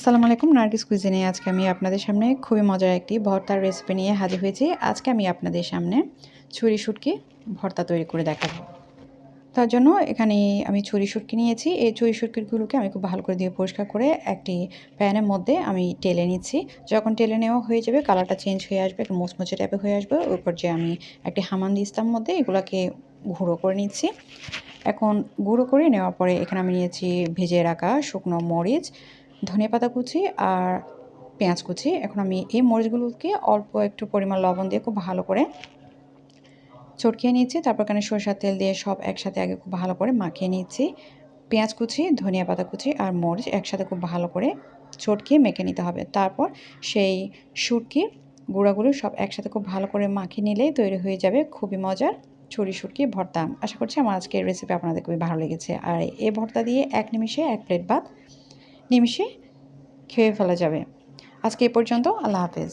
আসসালামু আলাইকুম, নার্গিস কুইজিনে আজকে আমি আপনাদের সামনে খুবই মজার একটি ভর্তার রেসিপি নিয়ে হাজির হয়েছি। আজকে আমি আপনাদের সামনে ছুরি শুটকি ভর্তা তৈরি করে দেখাবো। তার জন্য এখানে আমি ছুরি শুটকি নিয়েছি। এই ছুরি শুটকিগুলোকে আমি খুব ভালো করে দিয়ে পরিষ্কার করে একটি প্যানের মধ্যে আমি টেলে নিচ্ছি। যখন টেলে নেওয়া হয়ে যাবে, কালারটা চেঞ্জ হয়ে আসবে, একটু মুচমুচে টাইপের হয়ে আসবে। ওই যে আমি একটি হামান দিস্তার মধ্যে এগুলোকে গুঁড়ো করে নিচ্ছি। এখন গুঁড়ো করে নেওয়ার পরে এখানে আমি নিয়েছি ভেজে রাখা শুকনো মরিচ ধনিয়া পাতা কুচি আর পেঁয়াজ কুচি। এখন আমি এই মরিচগুলোকে অল্প একটু পরিমাণ লবণ দিয়ে খুব ভালো করে চটকিয়ে নিচ্ছি তারপর এখানে সরষার তেল দিয়ে সব একসাথে আগে খুব ভালো করে মাখিয়ে নিচ্ছি পেঁয়াজ কুচি, ধনিয়া পাতা কুচি আর মরিচ একসাথে খুব ভালো করে চটকিয়ে মেখে নিতে হবে। তারপর সেই শুটকির গুঁড়াগুলো সব একসাথে খুব ভালো করে মাখিয়ে নিলেই তৈরি হয়ে যাবে খুবই মজার ছুরি শুটকি ভর্তা। আশা করছি আমার আজকের রেসিপি আপনাদের খুবই ভালো লেগেছে। আর এই ভর্তা দিয়ে এক নিমিষে এক প্লেট ভাত নিমিষে খেয়ে ফেলা যাবে। আজকে এ পর্যন্ত আল্লাহ হাফেজ।